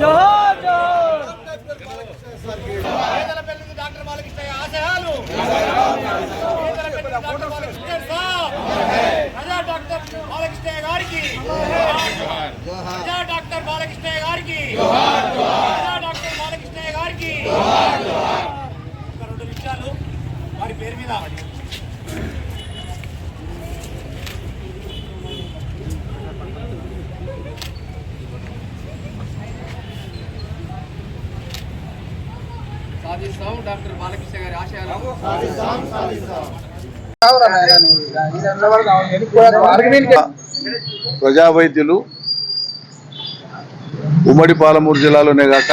జోహార్ జోహార్ డాక్టర్ బాలకృష్ణ ఆశయాలు సాధిస్తాం. డాక్టర్ బాలకృష్ణ గారి ఆశయాలు ప్రజా వైద్యులు ఉమ్మడి పాలమూరు జిల్లాలోనే కాక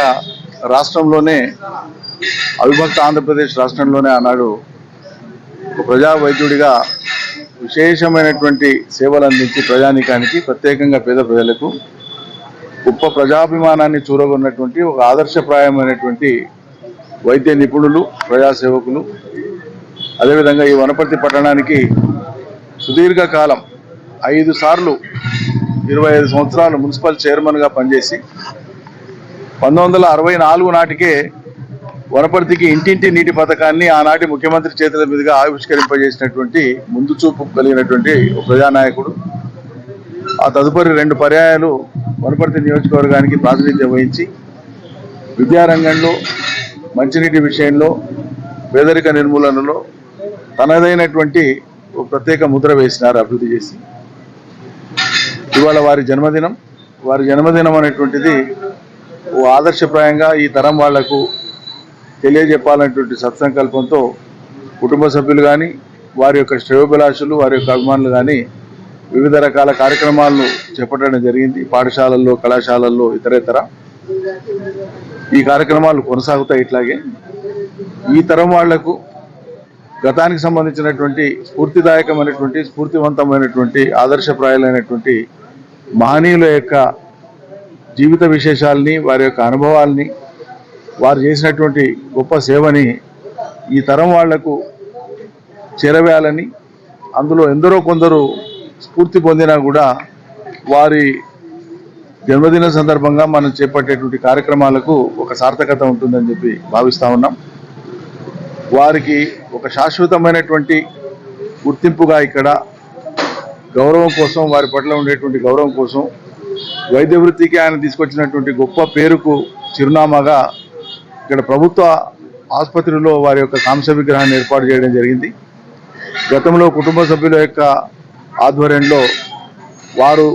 రాష్ట్రంలోనే అవిభక్త ఆంధ్రప్రదేశ్ రాష్ట్రంలోనే ఆనాడు ఒక ప్రజా వైద్యుడిగా విశేషమైనటువంటి సేవలు అందించి ప్రజానీకానికి ప్రత్యేకంగా పేద ప్రజలకు గొప్ప ప్రజాభిమానాన్ని చూరగొన్నటువంటి ఒక ఆదర్శప్రాయమైనటువంటి వైద్య నిపుణులు ప్రజాసేవకులు అదేవిధంగా ఈ వనపర్తి పట్టణానికి సుదీర్ఘకాలం ఐదు సార్లు ఇరవై ఐదు సంవత్సరాలు మున్సిపల్ చైర్మన్గా పనిచేసి పంతొమ్మిది వందల అరవై నాలుగు నాటికే వనపర్తికి ఇంటింటి నీటి పథకాన్ని ఆనాటి ముఖ్యమంత్రి చేతుల మీదుగా ఆవిష్కరింపజేసినటువంటి ముందు చూపు కలిగినటువంటి ఒక ప్రజానాయకుడు. ఆ తదుపరి రెండు పర్యాయాలు వనపర్తి నియోజకవర్గానికి ప్రాతినిధ్యం వహించి విద్యారంగంలో మంచినీటి విషయంలో పేదరిక నిర్మూలనలో తనదైనటువంటి ఒక ప్రత్యేక ముద్ర వేసినారు అభివృద్ధి చేసి. ఇవాళ వారి జన్మదినం. వారి జన్మదినం అనేటువంటిది ఓ ఆదర్శప్రాయంగా ఈ తరం వాళ్ళకు తెలియజెప్పాలనేటువంటి సత్సంకల్పంతో కుటుంబ సభ్యులు కానీ వారి యొక్క శ్రేయోభిలాషులు వారి యొక్క అభిమానులు కానీ వివిధ రకాల కార్యక్రమాలను చేపట్టడం జరిగింది. పాఠశాలల్లో కళాశాలల్లో ఇతరేతర. ఈ కార్యక్రమాలు కొనసాగుతాయి ఇట్లాగే. ఈ తరం వాళ్ళకు గతానికి సంబంధించినటువంటి స్ఫూర్తిదాయకమైనటువంటి స్ఫూర్తివంతమైనటువంటి ఆదర్శప్రాయాలైనటువంటి మహనీయుల యొక్క జీవిత విశేషాలని వారి యొక్క అనుభవాల్ని వారు చేసినటువంటి గొప్ప సేవని ఈ తరం వాళ్ళకు చేరవేయాలని అందులో ఎందరో కొందరు స్ఫూర్తి పొందినా కూడా వారి జన్మదిన సందర్భంగా మనం చేపట్టేటువంటి కార్యక్రమాలకు ఒక సార్థకత ఉంటుందని చెప్పి భావిస్తూ ఉన్నాం. వారికి ఒక శాశ్వతమైనటువంటి గుర్తింపుగా ఇక్కడ గౌరవం కోసం వారి పట్ల ఉండేటువంటి గౌరవం కోసం వైద్య వృత్తికి ఆయన తీసుకొచ్చినటువంటి గొప్ప పేరుకు చిరునామాగా ఇక్కడ ప్రభుత్వ ఆసుపత్రిలో వారి యొక్క కాంస విగ్రహాన్ని ఏర్పాటు చేయడం జరిగింది. గతంలో కుటుంబ సభ్యుల యొక్క ఆధ్వర్యంలో వారు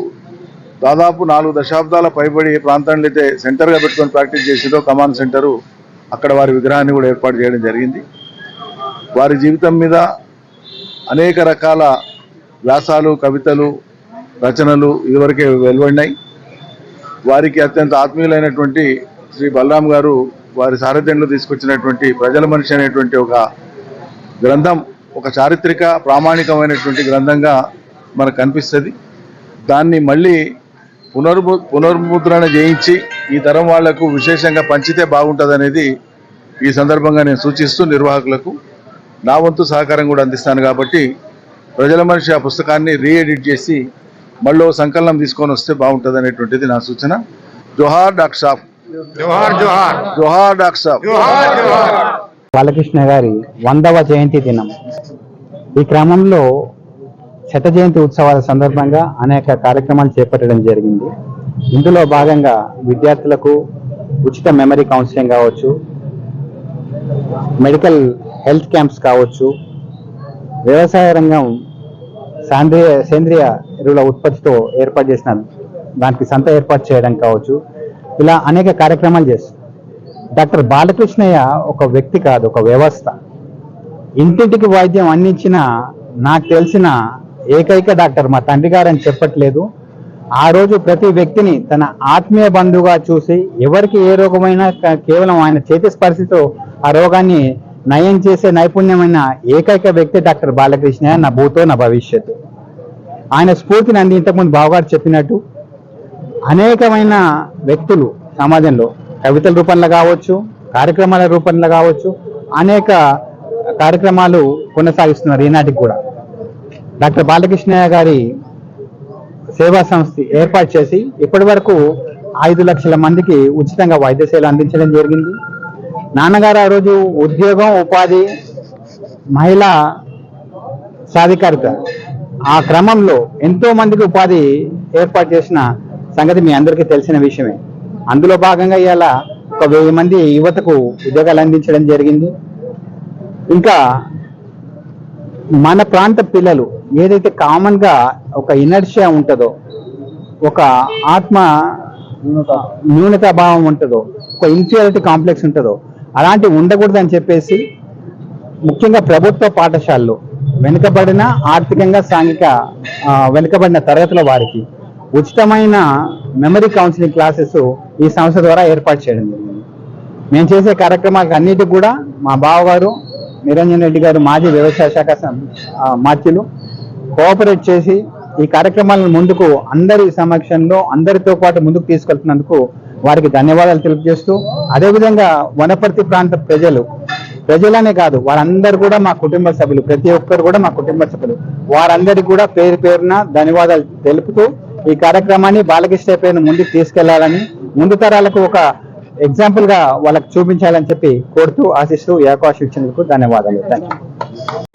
దాదాపు నాలుగు దశాబ్దాల పైబడి ప్రాంతాన్ని అయితే సెంటర్గా పెట్టుకొని ప్రాక్టీస్ చేసేదో కమాండ్ సెంటరు అక్కడ వారి విగ్రహాన్ని కూడా ఏర్పాటు చేయడం జరిగింది. వారి జీవితం మీద అనేక రకాల వ్యాసాలు కవితలు రచనలు ఇదివరకే వెలువడినాయి. వారికి అత్యంత ఆత్మీయులైనటువంటి శ్రీ బలరాం గారు వారి సారథ్యంలో తీసుకొచ్చినటువంటి ప్రజల మనిషి అనేటువంటి ఒక గ్రంథం ఒక చారిత్రక ప్రామాణికమైనటువంటి గ్రంథంగా మనకు కనిపిస్తుంది. దాన్ని మళ్ళీ పునర్ము పునర్ముద్రణ చేయించి ఈ తరం వాళ్ళకు విశేషంగా పంచితే బాగుంటుంది అనేది ఈ సందర్భంగా నేను సూచిస్తూ నిర్వాహకులకు నా వంతు సహకారం కూడా అందిస్తాను కాబట్టి ప్రజల మనిషి ఆ పుస్తకాన్ని రీఎడిట్ చేసి మళ్ళీ సంకలనం తీసుకొని వస్తే బాగుంటుంది అనేటువంటిది నా సూచన. జోహార్ డాక్ సాబ్. జోహార్ జోహార్. జోహార్ డాక్ సాబ్. బాలకృష్ణ గారి వందవ జయంతి దినం. ఈ క్రమంలో శత జయంతి ఉత్సవాల సందర్భంగా అనేక కార్యక్రమాలు చేపట్టడం జరిగింది. ఇందులో భాగంగా విద్యార్థులకు ఉచిత మెమరీ కౌన్సిలింగ్ కావచ్చు మెడికల్ హెల్త్ క్యాంప్స్ కావచ్చు వ్యవసాయ రంగం సేంద్రియ సేంద్రియ ఎరువుల ఉత్పత్తితో ఏర్పాటు చేసిన దానికి సంత ఏర్పాటు చేయడం కావచ్చు. ఇలా అనేక కార్యక్రమాలు చేస్తారు డాక్టర్ బాలకృష్ణయ్య ఒక వ్యక్తి కాదు ఒక వ్యవస్థ. ఇంటింటికి వైద్యం అందించిన నాకు తెలిసిన ఏకైక డాక్టర్ మా తండ్రి గారు అని చెప్పట్లేదు. ఆ రోజు ప్రతి వ్యక్తిని తన ఆత్మీయ బంధువుగా చూసి ఎవరికి ఏ రోగమైనా కేవలం ఆయన చేతి స్పర్శతో ఆ రోగాన్ని నయం చేసే నైపుణ్యమైన ఏకైక వ్యక్తి డాక్టర్ బాలకృష్ణ నా భూతో నా భవిష్యత్తు. ఆయన స్ఫూర్తిని అంది. ఇంతకుముందు బావగారు చెప్పినట్టు అనేకమైన వ్యక్తులు సమాజంలో కవితల రూపంలో కావచ్చు కార్యక్రమాల రూపంలో కావచ్చు అనేక కార్యక్రమాలు కొనసాగిస్తున్నారు ఈనాటికి కూడా. డాక్టర్ బాలకృష్ణయ్య గారి సేవా సంస్థ ఏర్పాటు చేసి ఇప్పటి వరకు ఐదు లక్షల మందికి ఉచితంగా వైద్య సేవలు అందించడం జరిగింది. నాన్నగారు ఆ రోజు ఉద్యోగం ఉపాధి మహిళా సాధికారిత. ఆ క్రమంలో ఎంతో మందికి ఉపాధి ఏర్పాటు చేసిన సంగతి మీ అందరికీ తెలిసిన విషయమే. అందులో భాగంగా ఇవాళ ఒక వెయ్యి మంది యువతకు ఉద్యోగాలు అందించడం జరిగింది. ఇంకా మన ప్రాంత పిల్లలు ఏదైతే కామన్గా ఒక ఇనర్షియా ఉంటుందో ఒక ఆత్మ న్యూనత భావం ఉంటుందో ఒక ఇన్ఫీరియారిటీ కాంప్లెక్స్ ఉంటుందో అలాంటి ఉండకూడదని చెప్పేసి ముఖ్యంగా ప్రభుత్వ పాఠశాలలు వెనుకబడిన ఆర్థికంగా సాంఘిక వెనుకబడిన తరగతుల వారికి ఉచితమైన మెమరీ కౌన్సిలింగ్ క్లాసెస్ ఈ సంస్థ ద్వారా ఏర్పాటు చేయడం జరిగింది. మేము చేసే కార్యక్రమాలకు అన్నిటికి కూడా మా బావగారు నిరంజన్ రెడ్డి గారు మాజీ వ్యవసాయ శాఖ మాత్యులు. కోఆపరేట్ చేసి ఈ కార్యక్రమాలను ముందుకు అందరి సమక్షంలో అందరితో పాటు ముందుకు తీసుకెళ్తున్నందుకు వారికి ధన్యవాదాలు తెలియజేస్తూ అదేవిధంగా వనపర్తి ప్రాంత ప్రజలు ప్రజలనే కాదు వారందరూ కూడా మా కుటుంబ సభ్యులు ప్రతి ఒక్కరు కూడా మా కుటుంబ సభ్యులు. వారందరికీ కూడా పేరు పేరున ధన్యవాదాలు తెలుపుతూ ఈ కార్యక్రమాన్ని బాలకృష్ణ పేరును ముందుకు తీసుకెళ్ళాలని ముందు తరాలకు ఒక ఎగ్జాంపుల్గా వాళ్ళకి చూపించాలని చెప్పి కోరుతూ ఆశిస్తూ ఈ అవకాశం ఇచ్చినందుకు ధన్యవాదాలు. Thank you